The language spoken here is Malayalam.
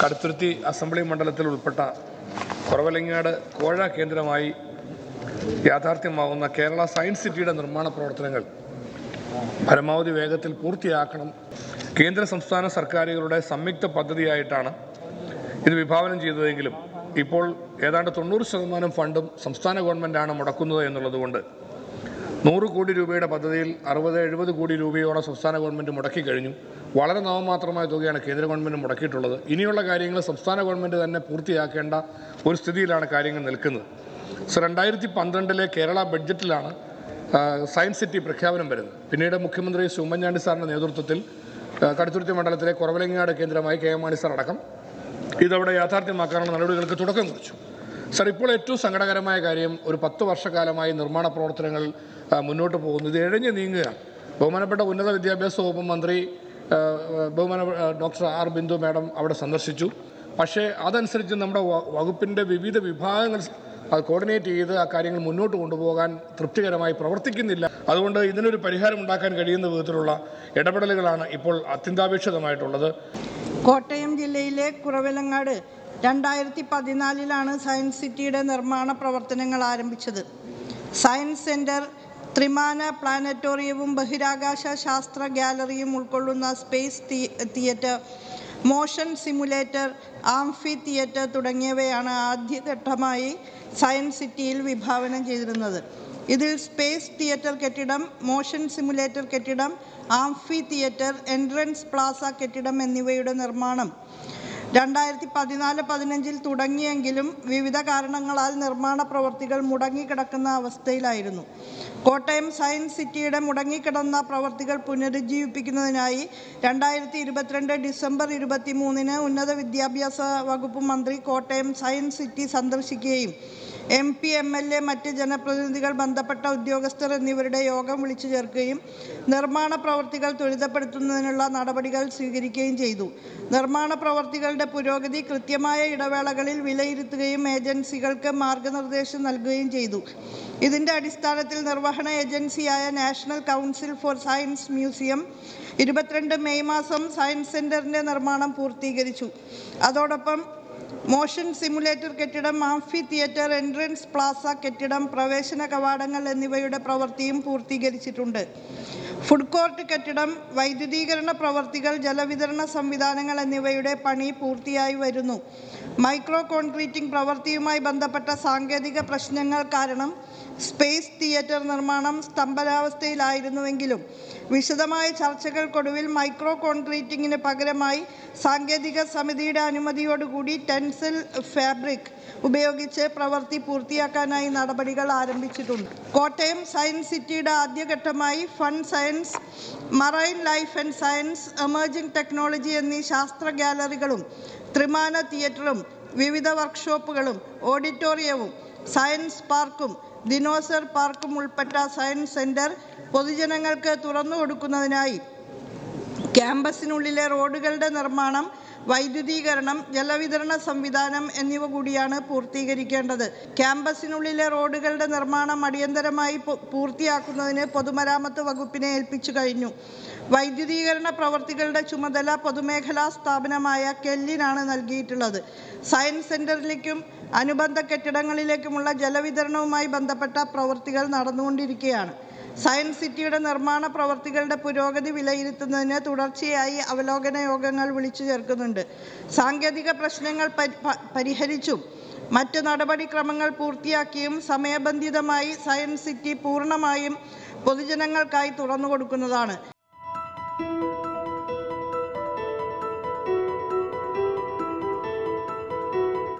കടുത്തുരുത്തി അസംബ്ലി മണ്ഡലത്തിൽ ഉൾപ്പെട്ട കുറവലങ്ങാട് കോഴ കേന്ദ്രമായി യാഥാർത്ഥ്യമാവുന്ന കേരള സയൻസ് സിറ്റിയുടെ നിർമ്മാണ പ്രവർത്തനങ്ങൾ പരമാവധി വേഗത്തിൽ പൂർത്തിയാക്കണം. കേന്ദ്ര സംസ്ഥാന സർക്കാരുകളുടെ സംയുക്ത പദ്ധതിയായിട്ടാണ് ഇത് വിഭാവനം ചെയ്തതെങ്കിലും ഇപ്പോൾ ഏതാണ്ട് തൊണ്ണൂറ് ശതമാനം ഫണ്ടും സംസ്ഥാന ഗവൺമെന്റാണ് മുടക്കുന്നത് എന്നുള്ളതുകൊണ്ട് നൂറ് കോടി രൂപയുടെ പദ്ധതിയിൽ അറുപത് എഴുപത് കോടി രൂപയോളം സംസ്ഥാന ഗവൺമെന്റ് മുടക്കി കഴിഞ്ഞു. വളരെ നവമാത്രമായ തുകയാണ് കേന്ദ്ര ഗവൺമെന്റ് മുടക്കിയിട്ടുള്ളത്. ഇനിയുള്ള കാര്യങ്ങൾ സംസ്ഥാന ഗവൺമെന്റ് തന്നെ പൂർത്തിയാക്കേണ്ട ഒരു സ്ഥിതിയിലാണ് കാര്യങ്ങൾ നിൽക്കുന്നത്. സോ രണ്ടായിരത്തി പന്ത്രണ്ടിലെ കേരള ബഡ്ജറ്റിലാണ് സയൻസ് സിറ്റി പ്രഖ്യാപനം വരുന്നത്. പിന്നീട് മുഖ്യമന്ത്രി ശ്രീ ഉമ്മൻചാണ്ടി സാറിന്റെ നേതൃത്വത്തിൽ കടുത്തുരുത്തി മണ്ഡലത്തിലെ കുറവലങ്ങാട് കേന്ദ്രമായി കെ എം മാണി സാർ അടക്കം. ഇതവിടെ യാഥാർത്ഥ്യമാക്കാനുള്ള നടപടികൾക്ക് തുടക്കം കുറിച്ചു. സർ ഇപ്പോൾ ഏറ്റവും സങ്കടകരമായ കാര്യം ഒരു പത്ത് വർഷക്കാലമായി നിർമ്മാണ പ്രവർത്തനങ്ങൾ മുന്നോട്ട് പോകുന്നു. ഇത് എഴഞ്ഞു നീങ്ങുകയാണ് ബഹുമാനപ്പെട്ട ഉന്നത വിദ്യാഭ്യാസ വകുപ്പ് മന്ത്രി ബഹുമാന ഡോക്ടർ ആർ ബിന്ദു മാഡം അവിടെ സന്ദർശിച്ചു. പക്ഷേ അതനുസരിച്ച് നമ്മുടെ വകുപ്പിന്റെ വിവിധ വിഭാഗങ്ങൾ അത് കോർഡിനേറ്റ് ചെയ്ത് ആ കാര്യങ്ങൾ മുന്നോട്ട് കൊണ്ടുപോകാൻ തൃപ്തികരമായി പ്രവർത്തിക്കുന്നില്ല. അതുകൊണ്ട് ഇതിനൊരു പരിഹാരം ഉണ്ടാക്കാൻ കഴിയുന്ന വിധത്തിലുള്ള ഇടപെടലുകളാണ് ഇപ്പോൾ അത്യന്താപേക്ഷിതമായിട്ടുള്ളത്. കോട്ടയം ജില്ലയിലെ കുറവിലങ്ങാട് രണ്ടായിരത്തി പതിനാലിലാണ് സയൻസ് സിറ്റിയുടെ നിർമ്മാണ പ്രവർത്തനങ്ങൾ ആരംഭിച്ചത്. സയൻസ് സെന്റർ ത്രിമാന പ്ലാനറ്റോറിയവും ബഹിരാകാശ ശാസ്ത്ര ഗാലറിയും ഉൾക്കൊള്ളുന്ന space theatre motion simulator amphitheatre തുടങ്ങിയവയാണ് ആദ്യഘട്ടമായി സയൻസ് സിറ്റിയിൽ വിഭാവനം ചെയ്തിരുന്നത്. ഇതിൽ സ്പേസ് തിയേറ്റർ കെട്ടിടം മോഷൻ സിമുലേറ്റർ കെട്ടിടം ആംഫി തിയേറ്റർ എൻട്രൻസ് പ്ലാസ കെട്ടിടം എന്നിവയുടെ നിർമ്മാണം. രണ്ടായിരത്തി പതിനാല് പതിനഞ്ചിൽ തുടങ്ങിയെങ്കിലും വിവിധ കാരണങ്ങളാൽ നിർമ്മാണ പ്രവർത്തികൾ മുടങ്ങിക്കിടക്കുന്ന അവസ്ഥയിലായിരുന്നു. കോട്ടയം സയൻസ് സിറ്റിയുടെ മുടങ്ങിക്കിടന്ന പ്രവർത്തികൾ പുനരുജ്ജീവിപ്പിക്കുന്നതിനായി രണ്ടായിരത്തി ഇരുപത്തിരണ്ട് ഡിസംബർ ഇരുപത്തി മൂന്നിന് ഉന്നത വിദ്യാഭ്യാസ വകുപ്പ് മന്ത്രി കോട്ടയം സയൻസ് സിറ്റി സന്ദർശിക്കുകയും M P M L A മറ്റ് ജനപ്രതിനിധികൾ ബന്ധപ്പെട്ട ഉദ്യോഗസ്ഥർ എന്നിവരുടെ യോഗം വിളിച്ചു ചേർക്കുകയും നിർമ്മാണ പ്രവർത്തികൾ ത്വരിതപ്പെടുത്തുന്നതിനുള്ള നടപടികൾ സ്വീകരിക്കുകയും ചെയ്തു. നിർമ്മാണ പ്രവർത്തികളുടെ പുരോഗതി കൃത്യമായ ഇടവേളകളിൽ വിലയിരുത്തുകയും ഏജൻസികൾക്ക് മാർഗനിർദ്ദേശം നൽകുകയും ചെയ്തു. ഇതിന്റെ അടിസ്ഥാനത്തിൽ നിർവഹണ ഏജൻസിയായ national council for science museum ഇരുപത്തിരണ്ട് മെയ് മാസം സയൻസ് സെന്ററിന്റെ നിർമ്മാണം പൂർത്തീകരിച്ചു. അതോടൊപ്പം മോഷൻ സിമുലേറ്റർ കെട്ടിടം ആംഫി തിയേറ്റർ എൻട്രൻസ് പ്ലാസ കെട്ടിടം പ്രവേശന കവാടങ്ങൾ എന്നിവയുടെ പ്രവൃത്തിയും പൂർത്തീകരിച്ചിട്ടുണ്ട്. ഫുഡ് കോർട്ട് കെട്ടിടം വൈദ്യുതീകരണ പ്രവർത്തികൾ ജലവിതരണ സംവിധാനങ്ങൾ എന്നിവയുടെ പണി പൂർത്തിയായി വരുന്നു. മൈക്രോ കോൺക്രീറ്റിംഗ് പ്രവൃത്തിയുമായി ബന്ധപ്പെട്ട സാങ്കേതിക പ്രശ്നങ്ങൾ കാരണം സ്പേസ് തിയേറ്റർ നിർമ്മാണം സ്തംഭനാവസ്ഥയിലായിരുന്നുവെങ്കിലും വിശദമായ ചർച്ചകൾക്കൊടുവിൽ മൈക്രോ കോൺക്രീറ്റിങ്ങിന് പകരമായി സാങ്കേതിക സമിതിയുടെ അനുമതിയോടുകൂടി ടെൻസിൽ ഫാബ്രിക് ഉപയോഗിച്ച് പ്രവൃത്തി പൂർത്തിയാക്കാനായി നടപടികൾ ആരംഭിച്ചിട്ടുണ്ട്. കോട്ടയം സയൻസ് സിറ്റിയുടെ ആദ്യഘട്ടമായി fun science marine life and science emerging technology എന്നീ ശാസ്ത്ര ഗാലറികളും ത്രിമാന തിയേറ്ററും വിവിധ വർക്ക്ഷോപ്പുകളും ഓഡിറ്റോറിയവും സയൻസ് പാർക്കും ദിനോസർ പാർക്കും ഉൾപ്പെട്ട സയൻസ് സെന്റർ പൊതുജനങ്ങൾക്ക് തുറന്നു കൊടുക്കുന്നതിനായി ക്യാമ്പസിനുള്ളിലെ റോഡുകളുടെ നിർമ്മാണം വൈദ്യുതീകരണം ജലവിതരണ സംവിധാനം എന്നിവ കൂടിയാണ് പൂർത്തീകരിക്കേണ്ടത്. ക്യാമ്പസിനുള്ളിലെ റോഡുകളുടെ നിർമ്മാണം അടിയന്തരമായി പൂർത്തിയാക്കുന്നതിന് പൊതുമരാമത്ത് വകുപ്പിനെ ഏൽപ്പിച്ചു കഴിഞ്ഞു. വൈദ്യുതീകരണ പ്രവർത്തികളുടെ ചുമതല പൊതുമേഖലാ സ്ഥാപനമായ കെല്ലിനാണ് നൽകിയിട്ടുള്ളത്. സയൻസ് സെന്ററിലേക്കും അനുബന്ധ കെട്ടിടങ്ങളിലേക്കുമുള്ള ജലവിതരണവുമായി ബന്ധപ്പെട്ട പ്രവൃത്തികൾ നടന്നുകൊണ്ടിരിക്കുകയാണ്. സയൻസ് സിറ്റിയുടെ നിർമ്മാണ പ്രവർത്തികളുടെ പുരോഗതി വിലയിരുത്തുന്നതിന് തുടർച്ചയായി അവലോകന യോഗങ്ങൾ വിളിച്ചു ചേർക്കുന്നുണ്ട്. സാങ്കേതിക പ്രശ്നങ്ങൾ പരിഹരിച്ചും മറ്റ് നടപടിക്രമങ്ങൾ പൂർത്തിയാക്കിയും സമയബന്ധിതമായി സയൻസ് സിറ്റി പൂർണമായും പൊതുജനങ്ങൾക്കായി തുറന്നു കൊടുക്കുന്നതാണ്